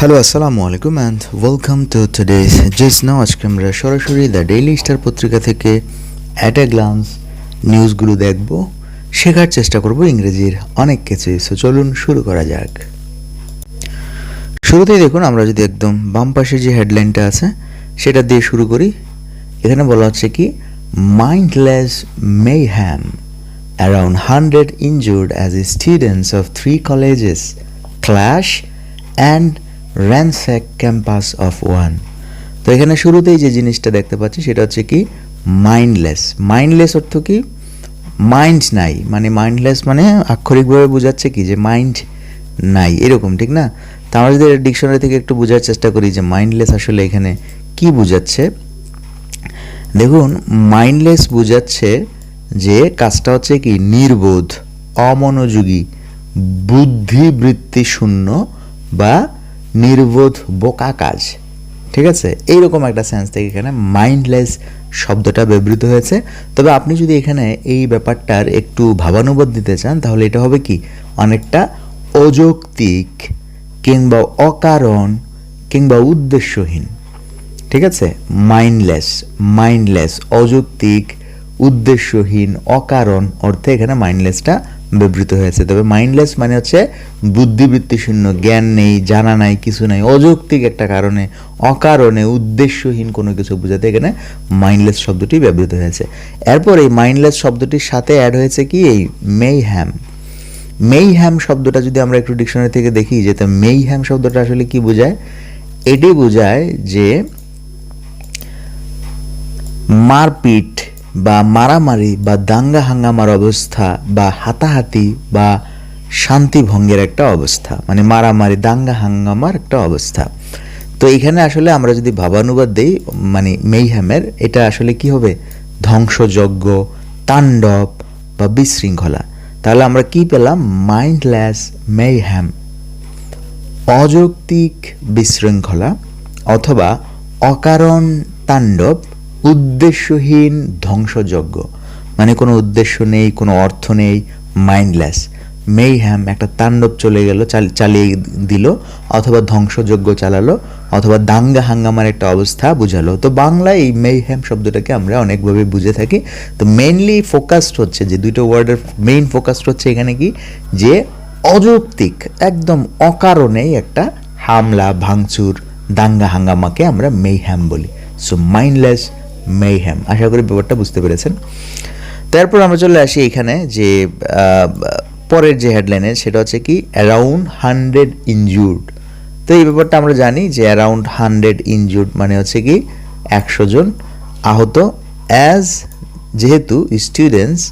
Hello আসসালামু আলাইকুম and welcome to today's জিস নাও আজকে আমরা সরাসরি দ্য ডেইলি স্টার পত্রিকা থেকে অ্যাট এ গ্লান্স নিউজগুলো দেখব শেখার চেষ্টা করব ইংরেজির অনেক কিছুই সো চলুন শুরু করা যাক শুরুতেই দেখুন আমরা যদি একদম বাম পাশে যে হেডলাইনটা আছে সেটা দিয়ে শুরু করি এখানে বলা হচ্ছে কি mindless mayhem around hundred injured as a students of three colleges clash and ransack campus of one তো এখানে শুরুতেই যে জিনিসটা দেখতে পাচ্ছি, সেটা হচ্ছে কি মাইন্ডলেস মাইন্ডলেস অর্থ কি? মাইন্ড নাই। মানে মাইন্ডলেস মানে আক্ষরিকভাবে বোঝাচ্ছে কি, যে মাইন্ড নাই। এরকম, ঠিক না? তো আমরা যদি ডিকশনারি থেকে একটু বোঝার চেষ্টা করি যে মাইন্ডলেস আসলে এখানে কি বোঝাচ্ছে? দেখুন মাইন্ডলেস বোঝাচ্ছে যে কাজটা হচ্ছে কি, নির্বোধ, অমনোযোগী বুদ্ধিবৃত্তি শূন্য বা নির্বোধ বোকা কাজ। ঠিক আছে? এইরকম একটা সেন্স থেকে এখানে মাইন্ডলেস শব্দটা ব্যবহৃত হয়েছে। তবে আপনি যদি এখানে এই ব্যাপারটার একটু ভাবানুবাদ দিতে চান, তাহলে এটা হবে কি? অনেকটা অযৌক্তিক কিংবা অকারণ কিংবা উদ্দেশ্যহীন। ঠিক আছে? মাইন্ডলেস মাইন্ডলেস অযৌক্তিক, উদ্দেশ্যহীন, অকারণ অর্থে এখানে মাইন্ডলেসটা ব্যবহৃত হয়েছে। তবে মাইন্ডলেস মানে হচ্ছে বুদ্ধিবৃত্তি শূন্য জ্ঞান নেই, জানা নাই, কিছু নাই, অযৌক্তিক একটা কারণে, অকারণে, উদ্দেশ্যহীন কোনো কিছু বোঝাতে এখানে মাইন্ডলেস শব্দটি ব্যবহৃত হয়েছে। এরপর এই মাইন্ডলেস শব্দটির সাথে অ্যাড হয়েছে কি? এই মেই হ্যাম মেই হ্যাম শব্দটা যদি আমরা একটু ডিকশনারি থেকে দেখি, যে তা মেই হ্যাম শব্দটা আসলে কি বোঝায়? এটি বোঝায় যে মারপিট বা মারামারি বা দাঙ্গা হাঙ্গামার অবস্থা বা হাতাহাতি বা শান্তি ভঙ্গের একটা অবস্থা মানে মারামারি, দাঙ্গা হাঙ্গামার একটা অবস্থা। তো এখানে আসলে আমরা যদি ভাবানুবাদ দেই মানে মেইহ্যামের এটা আসলে কি হবে? ধ্বংসযজ্ঞ, তাণ্ডব বা বিশৃঙ্খলা। তাহলে আমরা কি পেলাম? মাইন্ডলেস মেইহ্যাম অযৌক্তিক বিশৃঙ্খলা অথবা অকারণ তাণ্ডব উদ্দেশ্যহীন ধ্বংসযজ্ঞ। মানে কোনো উদ্দেশ্য নেই, কোনো অর্থ নেই মাইন্ডলেস মেই হ্যাম একটা তাণ্ডব চলে গেল চালিয়ে দিল, অথবা ধ্বংসযজ্ঞ চালালো, অথবা দাঙ্গা হাঙ্গামার একটা অবস্থা বুঝালো। তো বাংলায় এই মেই হ্যাম শব্দটাকে আমরা অনেকভাবে বুঝে থাকি। তো মেইনলি ফোকাসড হচ্ছে যে, দুটো ওয়ার্ডের মেইন ফোকাসড হচ্ছে এখানে কি? যে অযৌক্তিক, একদম অকারণেই একটা হামলা, ভাঙচুর, দাঙ্গা হাঙ্গামাকে আমরা মেইহ্যাম বলি। সো মাইন্ডলেস মেইহ্যাম আশা করি ব্যাপারটা বুঝতে পেরেছেন। তারপর আমরা চলে আসি এখানে যে পরের যে হেডলাইনে সেটা হচ্ছে কি অ্যারাউন্ড হান্ড্রেড ইনজুর্ড তো এই ব্যাপারটা আমরা জানি যে অ্যারাউন্ড হান্ড্রেড ইনজুর্ড মানে হচ্ছে কি, একশো জন আহত। অ্যাজ যেহেতু স্টুডেন্টস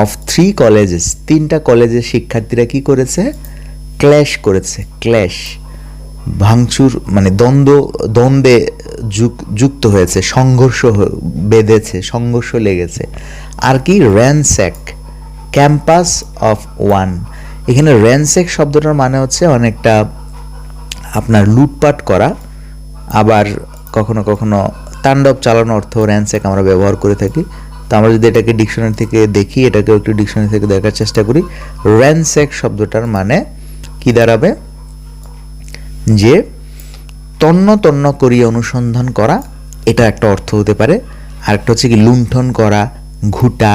অফ থ্রি কলেজেস তিনটা কলেজের শিক্ষার্থীরা কি করেছে? ক্ল্যাশ করেছে। ক্ল্যাশ ভাঙচুর মানে দ্বন্দ্ব, দ্বন্দ্বে যুক্ত হয়েছে, সংঘর্ষ বেঁধেছে, সংঘর্ষ লেগেছে। আর কি? র্যানস্যাক ক্যাম্পাস অফ ওয়ান এখানে র্যানস্যাক শব্দটার মানে হচ্ছে অনেকটা আপনার লুটপাট করা, আবার কখনো কখনো তাণ্ডব চালানো অর্থ র্যানস্যাক আমরা ব্যবহার করে থাকি। তো আমরা যদি এটাকে ডিকশনারি থেকে দেখি, এটাকেও একটু ডিকশনারি থেকে দেখার চেষ্টা করি। র্যানস্যাক শব্দটার মানে কি দাঁড়াবে? যে তন্ন তন্ন করিয়ে অনুসন্ধান করা, এটা একটা অর্থ হতে পারে। আরেকটা হচ্ছে কি লুণ্ঠন করা, ঘুটা,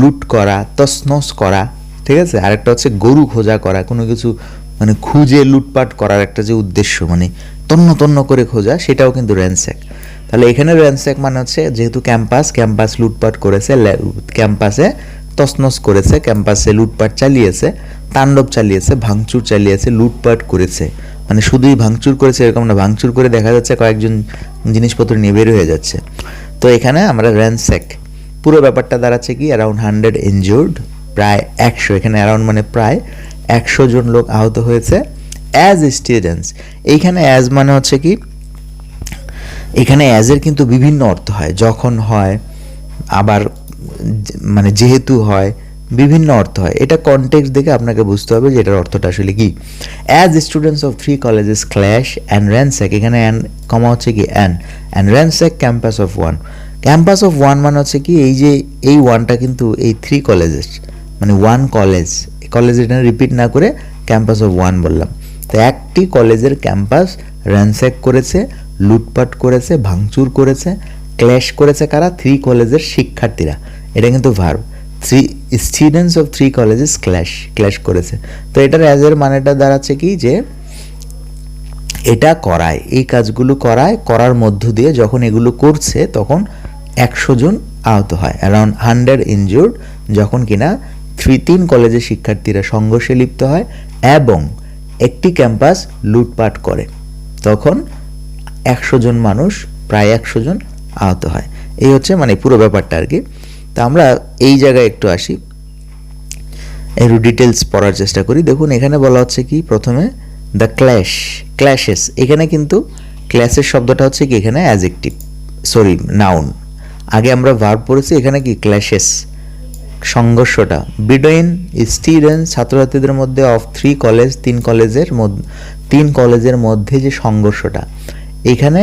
লুট করা তসনস করা, ঠিক আছে? আরেকটা হচ্ছে গরু খোঁজা করা, কোনো কিছু মানে খুঁজে লুটপাট করার একটা যে উদ্দেশ্য মানে তন্ন তন্ন করে খোঁজা, সেটাও কিন্তু র্যানস্যাক তাহলে এখানে র্যানস্যাক মানে হচ্ছে যেহেতু ক্যাম্পাস ক্যাম্পাস লুটপাট করেছে ক্যাম্পাসে তসনস করেছে, ক্যাম্পাসে লুটপাট চালিয়েছে, তাণ্ডব চালিয়েছে, ভাঙচুর চালিয়েছে, লুটপাট করেছে। মানে শুধুই ভাঙচুর করেছে এরকম না, ভাঙচুর করে দেখা যাচ্ছে কয়েকজন জিনিসপত্র নিয়ে বের হয়ে যাচ্ছে। তো এখানে আমরা র্যানস্যাক, পুরো ব্যাপারটা দাঁড়াচ্ছে কি অ্যারাউন্ড হান্ড্রেড ইনজুর্ড প্রায় একশো, এখানে অ্যারাউন্ড মানে প্রায় একশো জন লোক আহত হয়েছে অ্যাজ স্টুডেন্টস এইখানে অ্যাজ মানে হচ্ছে কি, এখানে অ্যাজের কিন্তু বিভিন্ন অর্থ হয়, যখন হয়, আবার মানে যেহেতু হয় বিভিন্ন অর্থ হয়। এটা কনটেক্সট দেখে আপনাকে বুঝতে হবে যে এটার অর্থটা আসলে কি। As students of three colleges clash and ransack এখানে অ্যান কমা হচ্ছে কি an and ransack campus of one campus of one মানে হচ্ছে কি, এই যে, এই ওয়ানটা কিন্তু এই থ্রি কলেজেস মানে ওয়ান কলেজ কলেজ এটা রিপিট না করে ক্যাম্পাস অফ ওয়ান বললাম। তো একটি কলেজের ক্যাম্পাস র্যানস্যাক করেছে, লুটপাট করেছে, ভাঙচুর করেছে ক্ল্যাশ করেছে কারা? থ্রি কলেজের শিক্ষার্থীরা। এটা কিন্তু verb three students of three colleges clash clash করেছে। তো এটার অ্যাজের মানেটা দাঁড়াচ্ছে কি যে, এটা করায়, এই কাজগুলো করায়, করার মধ্য দিয়ে যখন এগুলো করছে, তখন একশো জন আহত হয় অ্যারাউন্ড হান্ড্রেড ইনজুর্ড যখন কিনা থ্রি তিন কলেজের শিক্ষার্থীরা সংঘর্ষে লিপ্ত হয় এবং একটি ক্যাম্পাস লুটপাট করে, তখন একশো জন মানুষ, প্রায় একশো জন আহত হয়। এই হচ্ছে মানে পুরো ব্যাপারটা আর কি। তা আমরা এই জায়গায় একটু আসি। একটু ডিটেলস পড়ার চেষ্টা করি। দেখুন, এখানে বলা হচ্ছে কি? প্রথমে দ্য ক্ল্যাশ ক্ল্যাশেস এখানে কিন্তু ক্ল্যাশের শব্দটা হচ্ছে কি? এখানে অ্যাজেক্টিভ সরি নাউন আগে আমরা ভার্ব পড়েছি, এখানে কি? ক্ল্যাশেস সংঘর্ষটা। বিটুইন স্টুডেন্ট ছাত্রছাত্রীদের মধ্যে অফ থ্রি কলেজ তিন কলেজের তিন কলেজের মধ্যে যে সংঘর্ষটা। এখানে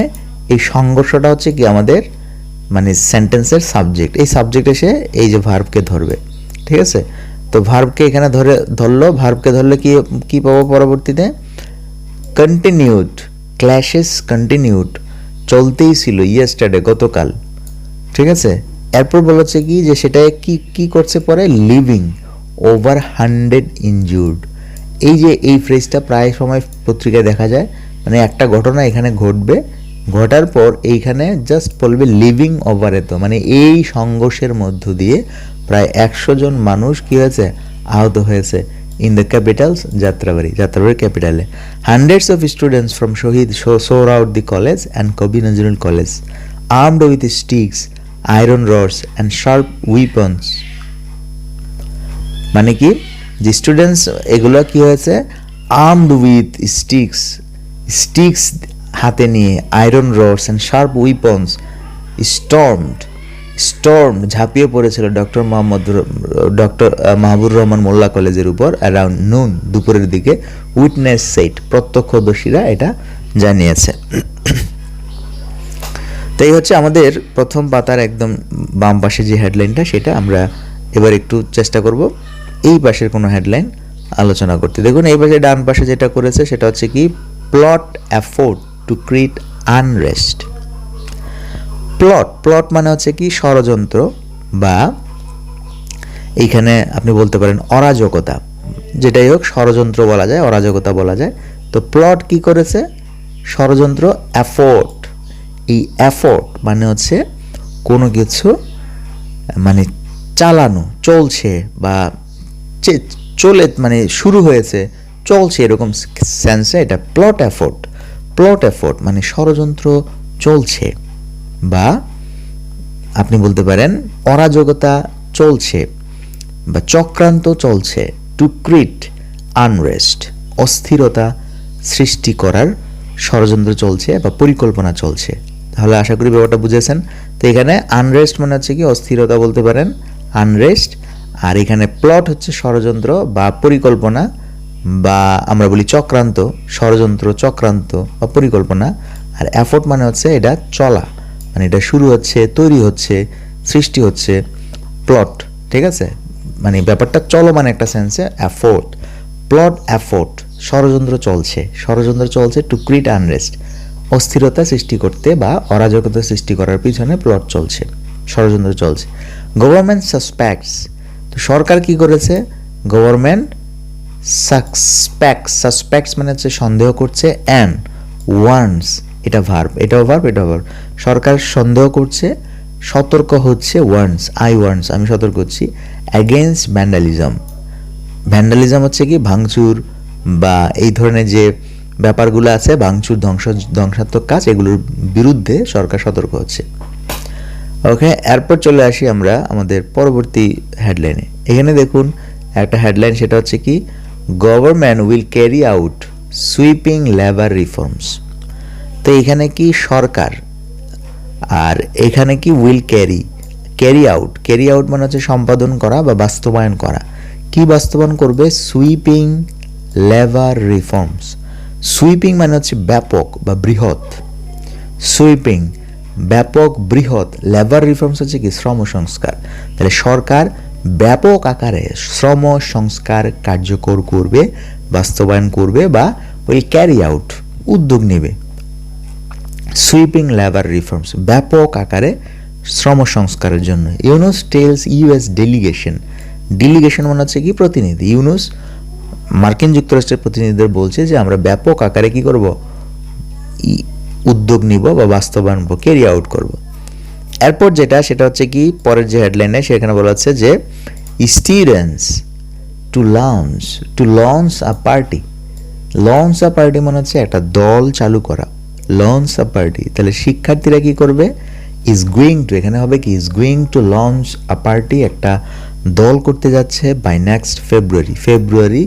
এই সংঘর্ষটা হচ্ছে কি? আমাদের মানে সেন্টেন্সের সাবজেক্ট এই সাবজেক্ট এসে এই যে ভার্বকে ধরবে, ঠিক আছে? তো ভার্বকে এখানে ধরে, ধরলো ভার্বকে ধরলে কি কি পাবো পরবর্তীতে? কন্টিনিউড ক্ল্যাশেস কন্টিনিউড চলতেই ছিল ইয়েস্টারডে গতকাল, ঠিক আছে? এরপর বলেছে কি, যে সেটা কি কি করছে পরে? লিভিং ওভার হান্ড্রেড ইনজুর্ড এই যে এই ফ্রেজটা প্রায় সময় পত্রিকায় দেখা যায় মানে একটা ঘটনা এখানে ঘটবে ঘটার পর এইখানে জাস্ট বলবে লিভিং ওভারে তো মানে এই সংঘর্ষের মধ্য দিয়ে প্রায় একশো জন মানুষ কি হয়েছে? আহত হয়েছে in the capitals Jatrabari Jatrabari ক্যাপিটালে hundreds of students from Shaheed Suhrawardy college and Kabi Nazrul college armed with sticks iron rods and sharp weapons মানে কি? যে স্টুডেন্টস এগুলো কি হয়েছে? আর্মড উইথ স্টিক্স স্টিক্স হাতে নিয়ে iron rods and sharp weapons stormed storm ঝাঁপিয়ে পড়েছিল ডক্টর মোহাম্মদ ডক্টর মাহবুর রহমান মোল্লা কলেজের উপর অ্যারাউন্ড নুন দুপুরের দিকে উইটনেস সেট প্রত্যক্ষদর্শীরা এটা জানিয়েছে। তো এই হচ্ছে আমাদের প্রথম পাতার একদম বাম পাশে যে হেডলাইনটা সেটা আমরা এবার একটু চেষ্টা করব। এই পাশের কোনো হেডলাইন আলোচনা করতে। দেখুন, এই পাশে ডান পাশে যেটা করেছে, সেটা হচ্ছে কি plot afford to create unrest plot plot মানে হচ্ছে কি? ষড়যন্ত্র বা এইখানে আপনি বলতে পারেন অরাজকতা। যেটাই হোক, ষড়যন্ত্র বলা যায়, অরাজকতা বলা যায়। তো প্লট কি করেছে? ষড়যন্ত্র অ্যাফোর্ট এই অ্যাফোর্ট মানে হচ্ছে কোনো কিছু মানে চালানো, চলছে বা চলে মানে শুরু হয়েছে, চলছে এরকম সেন্সে এটা প্লট অ্যাফোর্ট প্লট অ্যাফোর্ট মানে ষড়যন্ত্র চলছে বা আপনি বলতে পারেন অরাজকতা চলছে বা চক্রান্ত চলছে টু ক্রিট আনরেস্ট অস্থিরতা সৃষ্টি করার ষড়যন্ত্র চলছে বা পরিকল্পনা চলছে। তাহলে আশা করি ব্যাপারটা বুঝেছেন? তো এখানে আনরেস্ট মানে হচ্ছে কি? অস্থিরতা বলতে পারেন আনরেস্ট আর এখানে প্লট হচ্ছে ষড়যন্ত্র বা পরিকল্পনা বা আমরা বলি চক্রান্ত, ষড়যন্ত্র, চক্রান্ত বা পরিকল্পনা আর অ্যাফোর্ট মানে হচ্ছে এটা চলা। মানে এটা শুরু হচ্ছে, তৈরি হচ্ছে, সৃষ্টি হচ্ছে প্লট ঠিক আছে? মানে ব্যাপারটা চলমান একটা সেন্সে অ্যাফোর্ট প্লট অ্যাফোর্ট ষড়যন্ত্র চলছে। ষড়যন্ত্র চলছে টু ক্রিট আনরেস্ট অস্থিরতা সৃষ্টি করতে বা অরাজকতা সৃষ্টি করার পিছনে প্লট চলছে, ষড়যন্ত্র চলছে। গভর্নমেন্ট সাসপেক্টস তো সরকার কি করেছে? গভর্নমেন্ট সাসপেক্টস সাসপেক্টস মানে হচ্ছে সন্দেহ করছে অ্যান্ড ওয়ান্স এটা ভার্ব এটাও ভার্ব এটাও ভার্ব সরকার সন্দেহ করছে, সতর্ক হচ্ছে ওয়ার্নস আই ওয়ার্নস আমি সতর্ক হচ্ছি অ্যাগেনস্ট ভ্যান্ডালিজম ভ্যান্ডালিজম হচ্ছে কি? ভাঙচুর বা এই ধরনের যে ব্যাপারগুলো আছে, ভাঙচুর, ধ্বংস, ধ্বংসাত্মক কাজ, এগুলোর বিরুদ্ধে সরকার সতর্ক হচ্ছে। ওকে এরপর চলে আসি আমরা আমাদের পরবর্তী হেডলাইনে এখানে দেখুন, একটা হেডলাইন সেটা হচ্ছে কি? Government will carry out sweeping labour reforms. তো এখানে কি সরকার? আর এখানে কি will carry? Carry out. Carry out মানে হচ্ছে সম্পাদন করা বা বাস্তবায়ন করা। কি বাস্তবায়ন করবে? Sweeping labour reforms. সুইপিং মানে হচ্ছে ব্যাপক বা বৃহৎ। সুইপিং, ব্যাপক, বৃহৎ। লেবার রিফর্মস হচ্ছে কি শ্রম সংস্কার। তাহলে সরকার ব্যাপক আকারে শ্রম, সংস্কার কার্যকর করবে, বাস্তবায়ন করবে বা উইল ক্যারি আউট উদ্যোগ নেবে। সুইপিং লেবার রিফর্মস ব্যাপক আকারে শ্রম, সংস্কারের জন্য। Yunus tells US delegation delegation মানে হচ্ছে কি? প্রতিনিধি। ইউনুস মার্কিন যুক্তরাষ্ট্রের প্রতিনিধিদের বলছে যে আমরা ব্যাপক আকারে কি করব? উদ্যোগ নিব বা বাস্তবায়ন ক্যারি আউট করব। এরপর যেটা, সেটা হচ্ছে কি, পরের যে হেডলাইনে সেখানে বলা হচ্ছে যে students to launch to launch a party launch a party মানে হচ্ছে একটা দল চালু করা। লঞ্চ আ পার্টি তাহলে শিক্ষার্থীরা কি করবে? ইজ গোয়িং টু এখানে হবে কি is going to launch a party একটা দল করতে যাচ্ছে বাই নেক্সট ফেব্রুয়ারি ফেব্রুয়ারি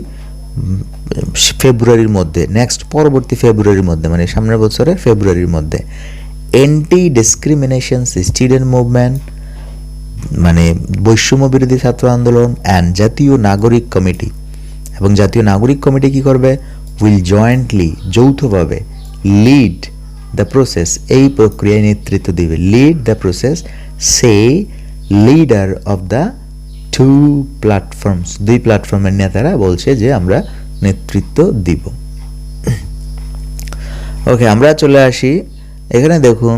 ফেব্রুয়ারির মধ্যে নেক্সট পরবর্তী ফেব্রুয়ারির মধ্যে মানে সামনের বছরের ফেব্রুয়ারির মধ্যে। এন্টি ডিসক্রিমিনেশন স্টুডেন্ট মুভমেন্ট মানে বৈষম্য বিরোধী ছাত্র আন্দোলন অ্যান্ড জাতীয় নাগরিক কমিটি। এবং জাতীয় নাগরিক কমিটি কি করবে? উইল জয়েন্টলি যৌথভাবে লিড দ্য প্রসেস এই প্রক্রিয়ায় নেতৃত্ব দিবে। Lead the process say leader of the two platforms দুই প্ল্যাটফর্মের নেতারা বলছে যে আমরা নেতৃত্ব দিব। ওকে আমরা চলে আসি এখানে দেখুন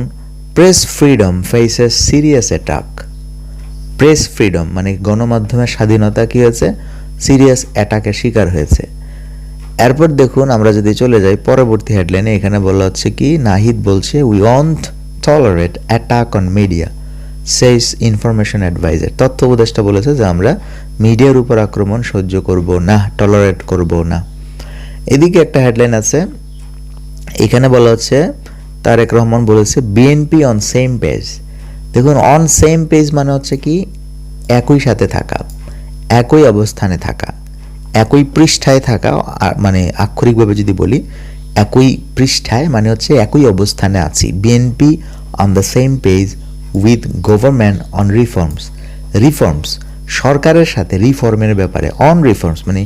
press freedom faces serious attack press freedom মানে গণমাধ্যমের স্বাধীনতা কি হয়েছে? সিরিয়াস অ্যাটাকের শিকার হয়েছে। এরপর দেখুন, আমরা যদি চলে যাই, পরবর্তী হেডলাইনে এখানে বলা হচ্ছে কি? নাহিদ বলছে we won't tolerate attack on media says information adviser তথ্য উপদেষ্টা বলেছে যে, আমরা মিডিয়ার উপর আক্রমণ সহ্য করব না টলারেট করব না। এদিকে একটা হেডলাইন আছে, এখানে বলা হচ্ছে তারেক রহমান বলেছে বিএনপি অন সেম পেজ দেখুন অন সেম পেজ মানে হচ্ছে কি, একই সাথে থাকা, একই অবস্থানে থাকা, একই পৃষ্ঠায় থাকা মানে আক্ষরিকভাবে যদি বলি, একই পৃষ্ঠায় মানে হচ্ছে একই অবস্থানে আছি। BNP on the same page with government on reforms reforms সরকারের সাথে রিফর্মের ব্যাপারে অন রিফর্মস মানে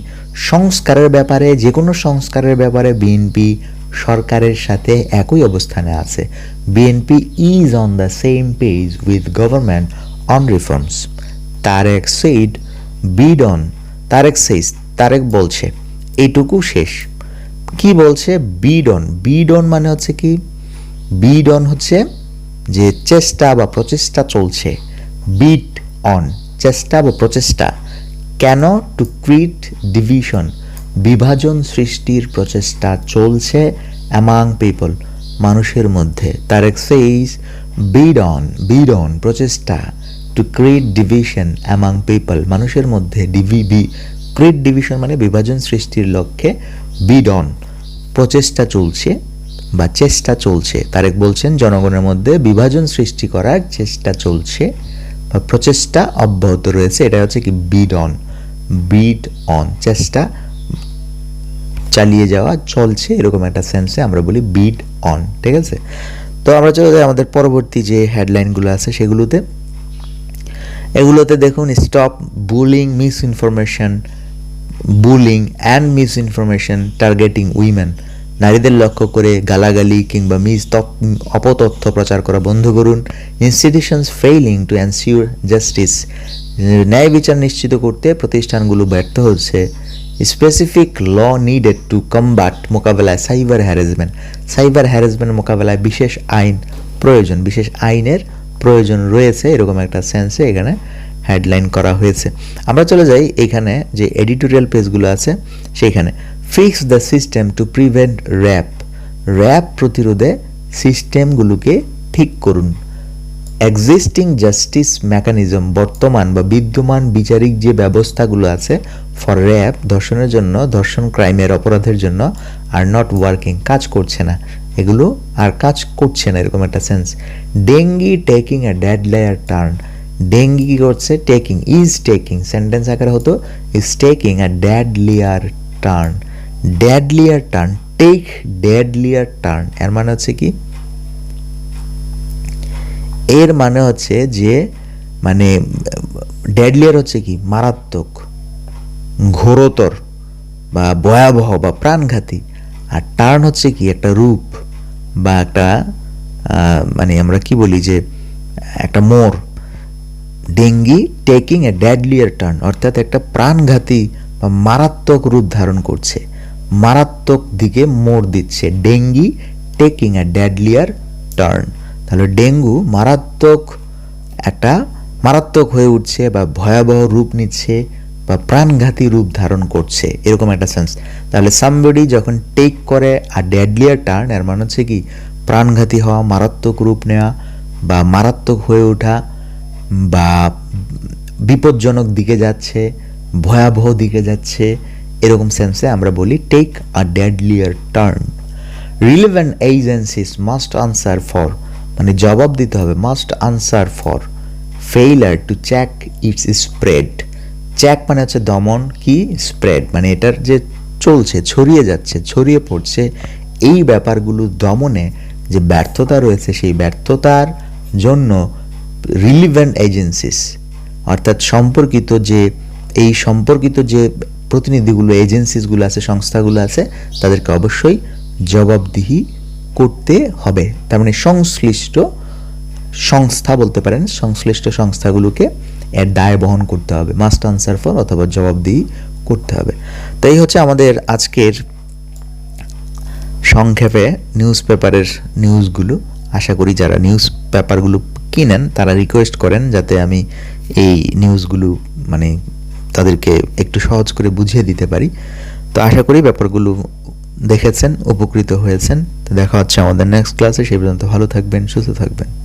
সংস্কারের ব্যাপারে যে কোনো সংস্কারের ব্যাপারে বিএনপি সরকারের সাথে একই অবস্থানে আছে। BNP is on the same page with government on reforms Tarek said bid on Tarek says Tarek বলছে এইটুকু শেষ। কি বলছে? বিড অন বিড অন মানে হচ্ছে কি? বিড অন হচ্ছে যে চেষ্টা বা প্রচেষ্টা চলছে। বিট অন চেষ্টা বা প্রচেষ্টা। কেন? টু ক্রিট ডিভিশন বিভাজন সৃষ্টির প্রচেষ্টা চলছে অ্যামাং পিপল মানুষের মধ্যে। Tarek says bid on bid on প্রচেষ্টা। To create division among people মানুষের মধ্যে ডিভিবি ক্রিয়েট ডিভিশন মানে বিভাজন সৃষ্টির লক্ষ্যে বিড অন প্রচেষ্টা চলছে বা চেষ্টা চলছে। তারেক বলছেন, জনগণের মধ্যে বিভাজন সৃষ্টি করার চেষ্টা চলছে বা প্রচেষ্টা অব্যাহত রয়েছে। এটা হচ্ছে কি বিড অন বিড অন চেষ্টা চালিয়ে যাওয়া চলছে, এরকম একটা সেন্সে আমরা বলি বিড অন ঠিক আছে? তো আমরা চলে যাই আমাদের পরবর্তী যে হেডলাইনগুলো আছে সেগুলোতে। এগুলোতে দেখুন stop bullying misinformation bullying and misinformation targeting women নারীদের লক্ষ্য করে গালাগালি কিংবা মিস অপতথ্য প্রচার করা বন্ধ করুন। Institutions failing to ensure justice ন্যায় বিচার নিশ্চিত করতে প্রতিষ্ঠানগুলো ব্যর্থ হচ্ছে। Specific law needed to combat মোকাবেলায় সাইবার হ্যারাসমেন্ট সাইবার হ্যারাসমেন্ট মোকাবেলায় বিশেষ আইন প্রয়োজন, বিশেষ আইনের প্রয়োজন রয়েছে, এরকম একটা সেন্সে এখানে হেডলাইন করা হয়েছে। আমরা চলে যাই এখানে যে এডিটোরিয়াল পেজগুলো আছে সেইখানে fix the system to prevent rape rape প্রতিরোধে সিস্টেমগুলোকে ঠিক করুন। এক্সিস্টিং জাস্টিস মেকানিজম বর্তমান বা বিদ্যমান বিচারিক যে ব্যবস্থাগুলো আছে ফর র্যাপ ধর্ষণের জন্য, ধর্ষণ ক্রাইমের অপরাধের জন্য আর নট ওয়ার্কিং কাজ করছে না। এগুলো আর কাজ করছে না, এরকম একটা sense dengue taking a deadlier turn dengue কী করছে? টেকিং ইজ টেকিং সেন্টেন্স আকারে হতো is taking a deadlier turn deadlier turn take deadlier turn এর মানে হচ্ছে কি? এর মানে হচ্ছে যে মানে ড্যাডলিয়ার হচ্ছে কি? মারাত্মক, ঘোরতর বা ভয়াবহ বা প্রাণঘাতী। আর টার্ন হচ্ছে কি? একটা রূপ বা একটা মানে আমরা কি বলি যে, একটা মোর। Dengue taking a deadlier turn অর্থাৎ একটা প্রাণঘাতী বা মারাত্মক রূপ ধারণ করছে। মারাত্মক দিকে মোড় দিচ্ছে। Dengue taking a deadlier turn তাহলে ডেঙ্গু মারাত্মক একটা মারাত্মক হয়ে উঠছে বা ভয়াবহ রূপ নিচ্ছে বা প্রাণঘাতী রূপ ধারণ করছে, এরকম একটা সেন্স তাহলে সামবডি যখন টেক করে আর ড্যাডলিয়ার টার্ন এর মানে হচ্ছে কি, প্রাণঘাতী হওয়া, মারাত্মক রূপ নেওয়া বা মারাত্মক হয়ে ওঠা বা বিপজ্জনক দিকে যাচ্ছে, ভয়াবহ দিকে যাচ্ছে, এরকম সেন্সে আমরা বলি take a deadlier turn relevant agencies must answer for মানে জবাব দিতে হবে must answer for failure to check its spread check মানে হচ্ছে দমন কি? স্প্রেড মানে এটার যে চলছে, ছড়িয়ে যাচ্ছে, ছড়িয়ে পড়ছে, এই ব্যাপারগুলো দমনে যে ব্যর্থতা রয়েছে, সেই ব্যর্থতার জন্য রিলিভেন্ট এজেন্সিস অর্থাৎ সম্পর্কিত যে, এই সম্পর্কিত যে প্রতিনিধিগুলো এজেন্সিসগুলো আছে, সংস্থাগুলো আছে, তাদেরকে অবশ্যই জবাবদিহি করতে হবে। তার মানে সংশ্লিষ্ট সংস্থা বলতে পারেন, সংশ্লিষ্ট সংস্থাগুলোকে এর দায় বহন করতে হবে মাস্ট আনসার ফর অথবা জবাবদিহি করতে হবে। তাই হচ্ছে আমাদের আজকের সংক্ষেপে নিউজ পেপারের নিউজগুলো। আশা করি যারা নিউজ পেপারগুলো কিনেন, তারা রিকোয়েস্ট করেন যাতে আমি এই নিউজগুলো মানে তাদেরকে একটু সহজ করে বুঝিয়ে দিতে পারি। তো আশা করি ব্যাপারগুলো দেখেছেন, উপকৃত হয়েছেন। তো দেখা হচ্ছে আমাদের নেক্সট ক্লাসে সেই পর্যন্ত ভালো থাকবেন, সুস্থ থাকবেন।